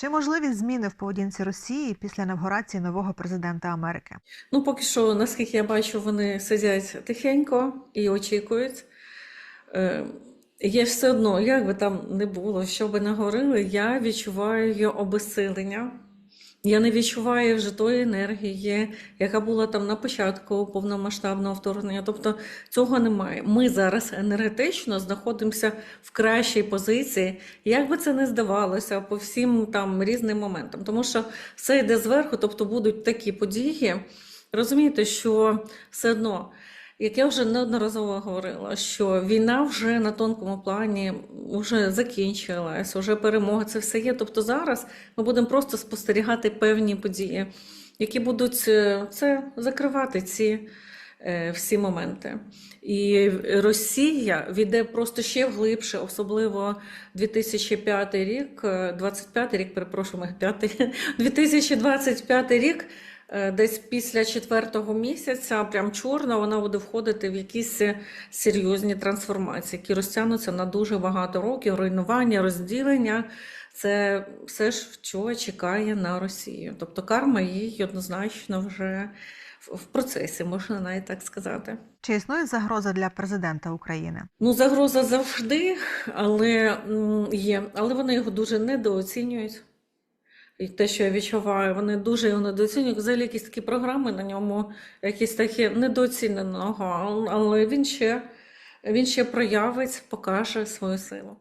Чи можливі зміни в поведінці Росії після інавгурації нового президента Америки? Ну, поки що, наскільки я бачу, вони сидять тихенько і очікують. Е, Є все одно, як би там не було, що би не говорили, я відчуваю обесилення. Я не відчуваю вже тої енергії, яка була там на початку повномасштабного вторгнення. Тобто цього немає. Ми зараз енергетично знаходимося в кращій позиції, як би це не здавалося, по всім там різним моментам. Тому що все йде зверху, тобто будуть такі події. Розумієте, що все одно. Як я вже неодноразово говорила, що війна вже на тонкому плані вже закінчилась, вже перемога, це все є. Тобто зараз ми будемо просто спостерігати певні події, які будуть е, це закривати ці е, всі моменти. І Росія війде просто ще глибше, особливо 2005 рік, е, 25 рік, перепрошую, ми 5, 2025 рік. Е, Десь після четвертого місяця, прям чорно, вона буде входити в якісь серйозні трансформації, які розтягнуться на дуже багато років, руйнування, розділення. Це все ж чого чекає на Росію. Тобто карма їй однозначно вже в процесі, можна навіть так сказати. Чи існує загроза для президента України? Ну, загроза завжди, але є, але вони його дуже недооцінюють. І те, що я відчуваю, вони дуже його недооцінюють. Взагалі якісь такі програми на ньому, якісь такі недооціненого, але він ще, він ще проявить, покаже свою силу.